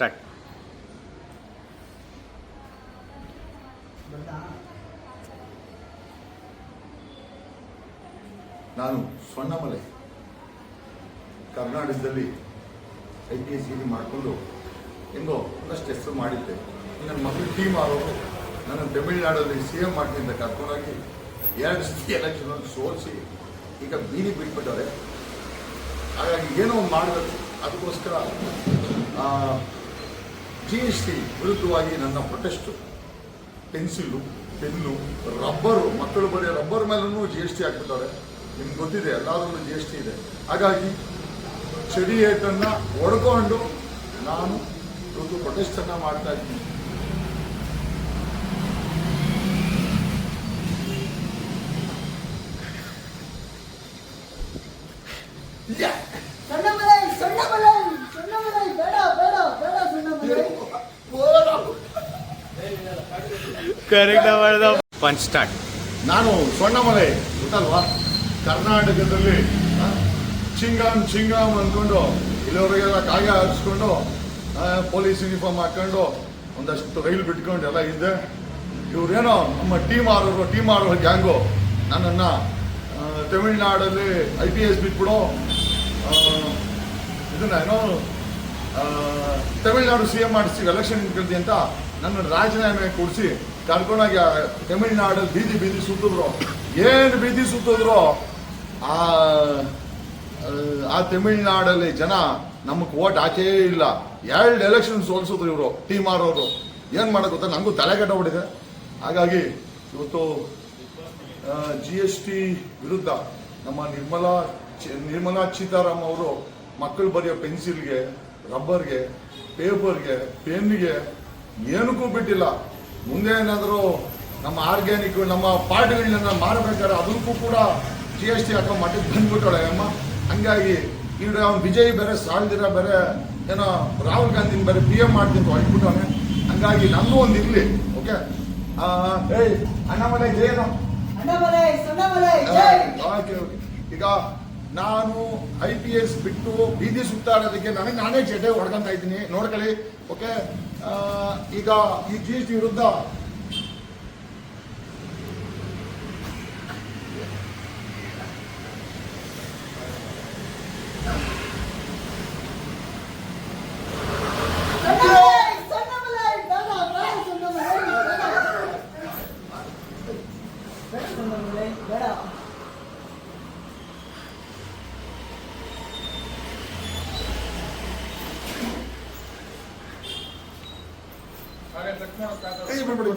Check. ನಾನು ಸೊಣ್ಣಮಲೆ ಕರ್ನಾಟಕದಲ್ಲಿ I P S D ಮಾಡಿಕೊಂಡು ಹೆಂಗೋ ಒಂದಷ್ಟು ಹೆಸರು ಮಾಡಿದ್ದೆ. ನನ್ನ ಮಕ್ಕಳು ಟೀಮ್ ಆಗೋರು ನನ್ನ ತಮಿಳುನಾಡಲ್ಲಿ ಸಿ ಎಂ ಮಾಡ್ತೀನಿ ಅಂತ ಕರ್ಕೊಂಡೋಗಿ ಎರಡು ಸತಿ ಎಲೆಕ್ಷನ್ ಸೋಲಿಸಿ ಈಗ ಬೀದಿ ಬಿಟ್ಬಿಟ್ಟವ್ರೆ. ಹಾಗಾಗಿ ಏನೋ ಒಂದು ಮಾಡಬೇಕು. ಅದಕ್ಕೋಸ್ಕರ ಜಿ ಎಸ್ ಟಿ ವಿರುದ್ಧವಾಗಿ ನನ್ನ ಪ್ರೊಟೆಸ್ಟು ಪೆನ್ಸಿಲು, ಪೆನ್ನು, ರಬ್ಬರು, ಮಕ್ಕಳು ಬರೆಯೋ ರಬ್ಬರ್ ಮೇಲೂ ಜಿ ಎಸ್ ಟಿ ಹಾಕ್ಬಿಟ್ಟವ್ರೆ. ನಿಮ್ಗೆ ಗೊತ್ತಿದೆ, ಎಲ್ಲದರಲ್ಲೂ ಜಿ ಎಸ್ ಟಿ ಇದೆ. ಹಾಗಾಗಿ ಚಡಿ ಏಟನ್ನು ಒಡ್ಕೊಂಡು ನಾನು ಇವತ್ತು ಪ್ರೊಟೆಸ್ಟನ್ನು ಮಾಡ್ತಾ ಇದ್ದೀನಿ. ಸಣ್ಣಮಲೈ ಸಣ್ಣಮಲೈ ಸಣ್ಣಮಲೈ ಬೇಡ ಬೇಡ ಬೇಡ ಸಣ್ಣಮಲೈ ಕರೆಕ್ಟ್ ಮಾಡಿದ ಪಂಚ್ ಸ್ಟಾರ್ಟ್ ನಾನು ಸ್ವರ್ಣಮಲೆ ಗೊತ್ತಲ್ವಾ? ಕರ್ನಾಟಕದಲ್ಲಿ ಚಿಂಗಾಮ್ ಚಿಂಗಾಮ್ ಅಂದ್ಕೊಂಡು ಇಲ್ಲಿವರೆಗೆಲ್ಲ ಕಾಗ ಹಾರಿಸ್ಕೊಂಡು ಪೊಲೀಸ್ ಯೂನಿಫಾರ್ಮ್ ಹಾಕೊಂಡು, ಒಂದಷ್ಟು ರೈಲ್ ಬಿಟ್ಕೊಂಡು ಎಲ್ಲ ಇದ್ದೆ. ಇವ್ರೇನೋ ನಮ್ಮ ಟೀಮ್ ಆರೋರು ಟೀಮ್ ಆರೋ ಗ್ಯಾಂಗು ನನ್ನನ್ನು ತಮಿಳ್ನಾಡಲ್ಲಿ ಐ ಪಿ ಎಸ್ ಬಿಟ್ಬಿಡು. ಇದನ್ನ ಏನೋ ತಮಿಳ್ನಾಡು ಸಿ ಎಂ ಮಾಡಿಸಿ ಎಲೆಕ್ಷನ್ ನಿಂತ್ಕೊಳ್ತಿ ಅಂತ ನನ್ನ ರಾಜೀನಾಮೆ ಕೊಡಿಸಿ ಕರ್ಕೊಂಡೋಗಿ ತಮಿಳುನಾಡಲ್ಲಿ ಬೀದಿ ಬೀದಿ ಸುತ್ತಿದ್ರು. ಏನು ಬೀದಿ ಸುತ್ತಿದ್ರು? ಆ ಆ ತಮಿಳ್ನಾಡಲ್ಲಿ ಜನ ನಮಗೆ ಓಟ್ ಹಾಕೇ ಇಲ್ಲ. ಎರಡು ಎಲೆಕ್ಷನ್ ಸೋಲ್ಸಿದ್ರು ಇವರು ಟೀಮ್ ಆರೋರು. ಏನು ಮಾಡೋದು ಗೊತ್ತಾ? ನನಗೂ ತಲೆ ಹಾಗಾಗಿ ಇವತ್ತು ಜಿ ಎಸ್ ಟಿ ವಿರುದ್ಧ ನಮ್ಮ ನಿರ್ಮಲಾ ನಿರ್ಮಲಾ ಸೀತಾರಾಮ್ ಅವರು ಮಕ್ಕಳು ಬರೆಯೋ ಪೆನ್ಸಿಲ್ಗೆ, ರಬ್ಬರ್ಗೆ ಪೇಪರ್ಗೆ ಪೆನ್ಗೆ ಏನಕ್ಕೂ ಬಿಟ್ಟಿಲ್ಲ. ಮುಂದೆ ಏನಾದರೂ ನಮ್ಮ ಆರ್ಗ್ಯಾನಿಕ್ ನಮ್ಮ ಪಾರ್ಟಿಗಳನ್ನ ಮಾರಬೇಕಾದ್ರೆ ಅದಕ್ಕೂ ಕೂಡ ಜಿ ಎಸ್ ಟಿ ಹಾಕೋ ಮಟ್ಟಕ್ಕೆ ಬಂದ್ಬಿಟ್ಟಾಳೆ ಅಮ್ಮ. ಹಂಗಾಗಿ ಈಗ ಅವ್ನು ವಿಜಯ್ ಬೇರೆ ಸಾಲ್ದಿರ ಬೇರೆ ಏನೋ ರಾಹುಲ್ ಗಾಂಧಿನ ಬೇರೆ ಪಿ ಎಂ ಮಾಡ್ತೀನಿ ಅಂತ ಹೊರಟ್ಬಿಟ್ಟವನೆ ಹಂಗಾಗಿ ನಂದು ಒಂದು ಇರಲಿ ಓಕೆ ಮನೆ ಏನು ಓಕೆ ಓಕೆ. ಈಗ ನಾನು ಐ ಪಿ ಎಸ್ ಬಿಟ್ಟು ಬೀದಿ ಸುತ್ತಾಡೋದಕ್ಕೆ ನನಗೆ ನಾನೇ ಜಡೆ ಹೊಡ್ಕೊಂತ ಇದ್ದೀನಿ. ನೋಡ್ಕೊಳ್ಳಿ. ಓಕೆ? ಈಗ ಈ ಜಿ ಎಸ್ ಟಿ ವಿರುದ್ಧ ಬಿಡ್ಬಿಡಿ.